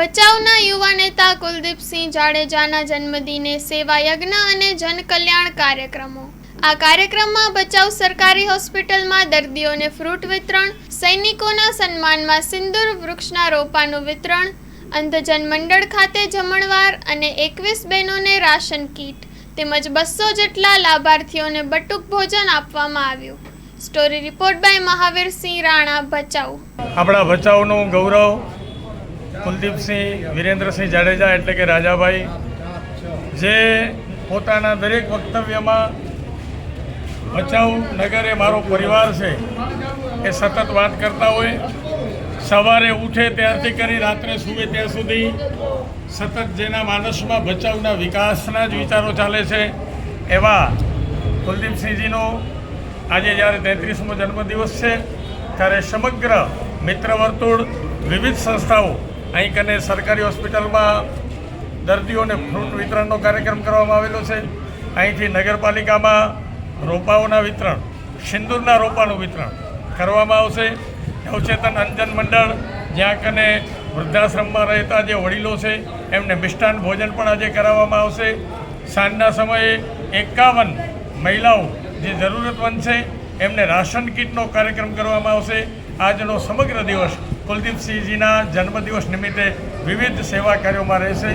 ભચાઉના યુવા નેતા કુલદીપસિંહ જાડેજાના જન્મદિને સેવા યજ્ઞ અને જનકલ્યાણ કાર્યક્રમો. આ કાર્યક્રમમાં ભચાઉ સરકારી હોસ્પિટલમાં દર્દીઓને ફ્રૂટ વિતરણ, સૈનિકોના સન્માનમાં સિંદૂર વૃક્ષના રોપાનું વિતરણ, અંધજન મંડળ ખાતે જમણવાર અને એકવીસ બહેનોને રાશન કીટ, તેમજ બસો જેટલા લાભાર્થીઓને બટુક ભોજન આપવામાં આવ્યું. Story report by Mahavirsinh Rana, Bhachau. આપણા ભચાઉનું ગૌરવ કુલદીપસિંહ, વિરેન્દ્રસિંહ જાડેજા એટલે કે રાજાભાઈ, જે પોતાના દરેક વક્તવ્યમાં ભચાઉ નગર એ મારો પરિવાર છે એ સતત વાત કરતા હોય, સવારે ઉઠે ત્યારથી કરી રાત્રે સૂવે ત્યાં સુધી, સતત જેના માનસમાં ભચાઉના વિકાસના જ વિચારો ચાલે છે, એવા કુલદીપસિંહજીનો આજે જ્યારે તેત્રીસમો જન્મદિવસ છે, ત્યારે સમગ્ર મિત્ર વર્તુળ વિવિધ સંસ્થાઓ અહીં કને સરકારી હોસ્પિટલમાં દર્દીઓને ફ્રૂટ વિતરણનો કાર્યક્રમ કરવામાં આવેલો છે. અહીંથી નગરપાલિકામાં રોપાઓના વિતરણ, સિંદૂરના રોપાનું વિતરણ કરવામાં આવશે. નવચેતન અંજન મંડળ, જ્યાં કને વૃદ્ધાશ્રમમાં રહેતા જે વડીલો છે, એમને મિષ્ટાન ભોજન પણ આજે કરાવવામાં આવશે. સાંજના સમયે એકાવન મહિલાઓ જે જરૂરતમંદ છે, એમને રાશન કીટનો કાર્યક્રમ કરવામાં આવશે. આજનો સમગ્ર દિવસ કુલદીપસિંહજીના જન્મદિવસ નિમિત્તે વિવિધ સેવા કાર્યોમાં રહેશે.